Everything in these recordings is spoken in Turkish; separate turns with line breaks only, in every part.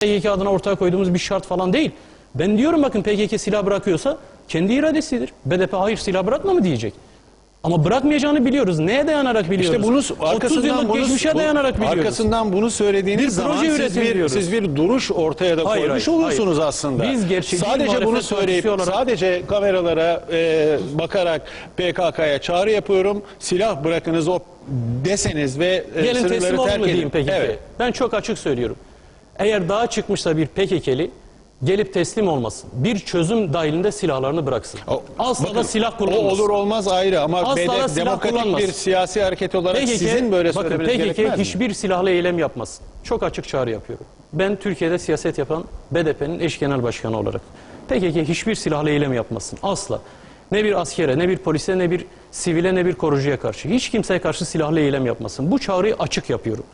PKK adına ortaya koyduğumuz bir şart falan değil. Ben diyorum bakın PKK silah bırakıyorsa kendi iradesidir. BDP hayır silah bırakma mı diyecek. Ama bırakmayacağını biliyoruz. Neye dayanarak biliyoruz?
İşte bunu
30
arkasından
yıllık
bunu
geçmişe dayanarak biliyoruz.
Arkasından bunu söylediğiniz
Bir
zaman siz bir, siz bir duruş ortaya da
Hayır,
koymuş
hayır,
olursunuz
hayır.
aslında.
Biz gerçek bir
sadece bunu söyleyip
olarak-
sadece kameralara e, bakarak PKK'ya çağrı yapıyorum. Silah bırakınız o deseniz ve e,
Gelin
sınırları terk edin.
PKK?
Evet.
Ben çok açık söylüyorum. Eğer dağa çıkmışsa bir PKK'li gelip teslim olmasın. Bir çözüm dahilinde silahlarını bıraksın.
O-
Asla
bakın,
da silah
O
kullanmasın.
olur olmaz ayrı ama
Asla da silah
demokratik
kullanmaz.
bir siyasi hareket olarak
PKK,
sizin böyle
bakın
söylemeniz
PKK
gerekmez mi?
hiçbir silahlı eylem yapmasın. Çok açık çağrı yapıyorum. Ben Türkiye'de siyaset yapan BDP'nin eş genel başkanı olarak. PKK hiçbir silahlı eylem yapmasın. Asla. Ne bir askere, ne bir polise, ne bir sivile, ne bir korucuya karşı. Hiç kimseye karşı silahlı eylem yapmasın. Bu çağrıyı açık yapıyorum.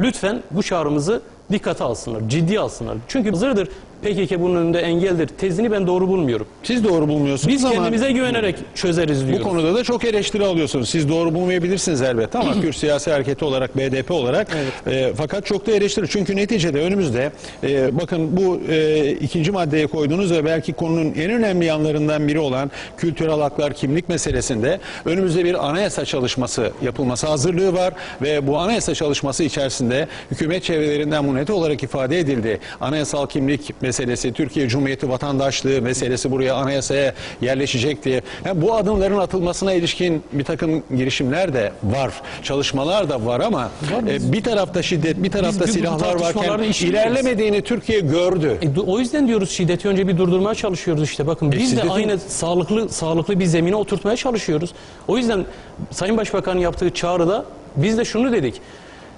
Lütfen bu çağrımızı dikkate alsınlar, ciddiye alsınlar. Çünkü hazırdır PKK bunun önünde engeldir. Tezini ben doğru bulmuyorum.
Siz doğru bulmuyorsunuz
Biz
ama
kendimize güvenerek çözeriz
Bu
diyoruz.
konuda da çok eleştiri alıyorsunuz. Siz doğru bulmayabilirsiniz elbette ama Kürt siyasi hareketi olarak, BDP olarak e, fakat çok da eleştiri. Çünkü neticede önümüzde e, bakın bu e, ikinci maddeye koyduğunuz ve belki konunun en önemli yanlarından biri olan kültürel haklar, kimlik meselesinde önümüzde bir anayasa çalışması yapılması hazırlığı var ve bu anayasa çalışması içerisinde hükümet çevrelerinden bu net olarak ifade edildi. Anayasal kimlik meselesi, Türkiye Cumhuriyeti vatandaşlığı meselesi buraya anayasaya yerleşecek diye. Yani bu adımların atılmasına ilişkin bir takım girişimler de var. Çalışmalar da var ama e, bir tarafta şiddet, bir tarafta
biz
silahlar varken ilerlemediğini Türkiye gördü.
E, o yüzden diyoruz şiddeti önce bir durdurmaya çalışıyoruz işte. Bakın biz de
şiddetin-
aynı sağlıklı sağlıklı bir zemine oturtmaya çalışıyoruz. O yüzden Sayın Başbakan'ın yaptığı çağrıda biz de şunu dedik.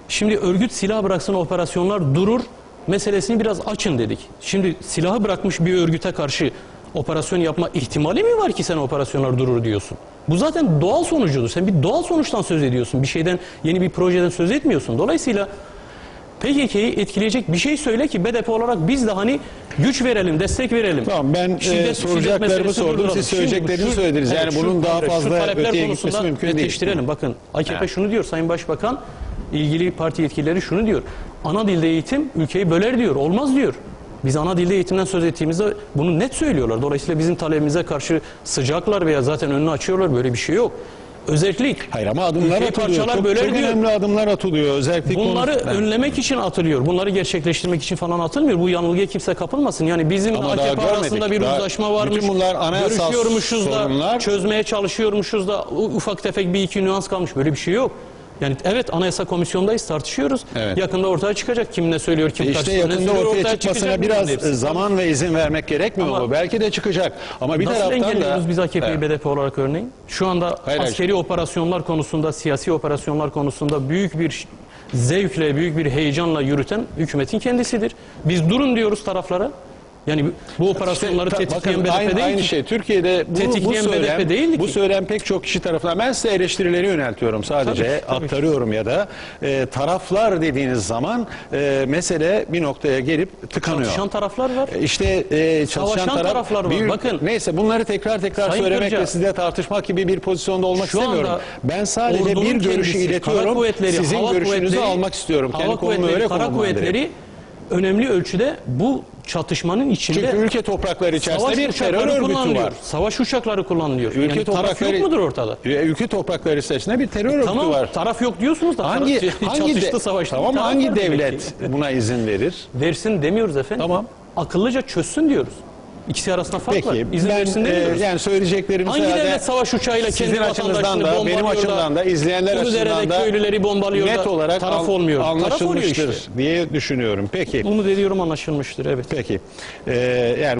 Şimdi örgüt silah bıraksın operasyonlar durur meselesini biraz açın dedik. Şimdi silahı bırakmış bir örgüte karşı operasyon yapma ihtimali mi var ki sen operasyonlar durur diyorsun? Bu zaten doğal sonucudur. Sen bir doğal sonuçtan söz ediyorsun. Bir şeyden, yeni bir projeden söz etmiyorsun. Dolayısıyla PKK'yı etkileyecek bir şey söyle ki BDP olarak biz de hani güç verelim, destek verelim.
Tamam ben e,
Şiddet-
soracaklarımı
şiddet meselesini
sordum.
durduralım.
Siz
şu-
söylediniz. Yani
evet, şu-
bunun daha
şu
fazla
talepler
öteye gitmesi mümkün değil.
Bakın AKP
Evet.
şunu diyor Sayın Başbakan, ilgili parti yetkilileri şunu diyor. Ana dilde eğitim ülkeyi böler diyor. Olmaz diyor. Biz ana dilde eğitimden söz ettiğimizde bunu net söylüyorlar. Dolayısıyla bizim talebimize karşı sıcaklar veya zaten önünü açıyorlar. Böyle bir şey yok. Özellik.
Hayır ama adımlar atılıyor.
parçalar
Çok,
böler
çok
diyor.
önemli adımlar atılıyor. Özellikle
Bunları
konu-
önlemek için atılıyor. Bunları gerçekleştirmek için falan atılmıyor. Bu yanılgıya kimse kapılmasın. Yani bizim
Ama
AKP arasında bir
Daha
uzlaşma varmış.
bütün bunlar anayasal
Görüşüyormuşuz da,
sorunlar.
çözmeye çalışıyormuşuz da ufak tefek bir iki nüans kalmış. Böyle bir şey yok. Yani evet anayasa komisyondayız tartışıyoruz.
Evet.
Yakında ortaya çıkacak kim ne söylüyor, kim
E İşte
tartışıyor,
yakında ortaya
çıkacak
çıkmasına biraz
hepsi.
zaman ve izin vermek gerekmiyor
Ama-
mu? Belki de çıkacak. Ama bir
Nasıl
taraftan da
engelliyoruz biz AKP'yi
Evet.
BDP olarak örneğin? Şu anda
Hayır,
askeri operasyonlar konusunda, siyasi operasyonlar konusunda büyük bir zevkle, büyük bir heyecanla yürüten hükümetin kendisidir. Biz durun diyoruz taraflara. Yani bu- bu operasyonları
İşte,
tetikleyen
bakın,
BDP
aynı,
değil
aynı
ki.
şey. Türkiye'de bu, bu
Tetikleyen
söylem,
BDP değildi
bu
ki.
söylem pek çok kişi tarafından. Ben size eleştirileri yöneltiyorum sadece.
Tabii tabii
aktarıyorum ya da e, taraflar dediğiniz zaman e, mesele bir noktaya gelip tıkanıyor.
Çatışan taraflar var.
E, İşte e, çalışan
Savaşan
taraf,
taraflar var.
bir-
Bakın.
neyse bunları tekrar tekrar
Sayın
söylemek
Kırca,
ve sizle tartışmak gibi bir pozisyonda olmak
Şu
istemiyorum.
anda
Ben sadece bir görüşü iletiyorum. Sizin görüşünüzü almak istiyorum. Kendi konumu öyle
kara kuvvetleri önemli ölçüde bu çatışmanın içinde
Çünkü ülke toprakları içerisinde
savaş
bir terör
uçakları
örgütü
kullanılıyor.
var.
Savaş uçakları kullanılıyor.
Ülke
yani taraf
toprakları
yok mudur ortada?
E, Ülke toprakları içerisinde bir terör örgütü
Tamam
var.
taraf yok diyorsunuz da
Hangi
taraf-
hangi de-
çatıştı savaştı.
Tamam
Taraf
hangi
var demek
devlet buna izin verir?
versin demiyoruz efendim.
Tamam.
Akıllıca çözsün diyoruz. İkisi arasında fark var.
Peki
İzin
ben
versin
e, yani söyleyeceklerimiz
Hangi
herhalde
devlet savaş uçağıyla kendi vatandaşını
da benim açımdan da izleyenler açısından da
köylüleri bombalıyor
net
da
olarak
taraf
an-
olmuyor. Taraf oluyor
anlaşılmıştır
işte.
diye düşünüyorum. Peki.
Bunu dediyorum anlaşılmıştır evet.
Peki. E, yani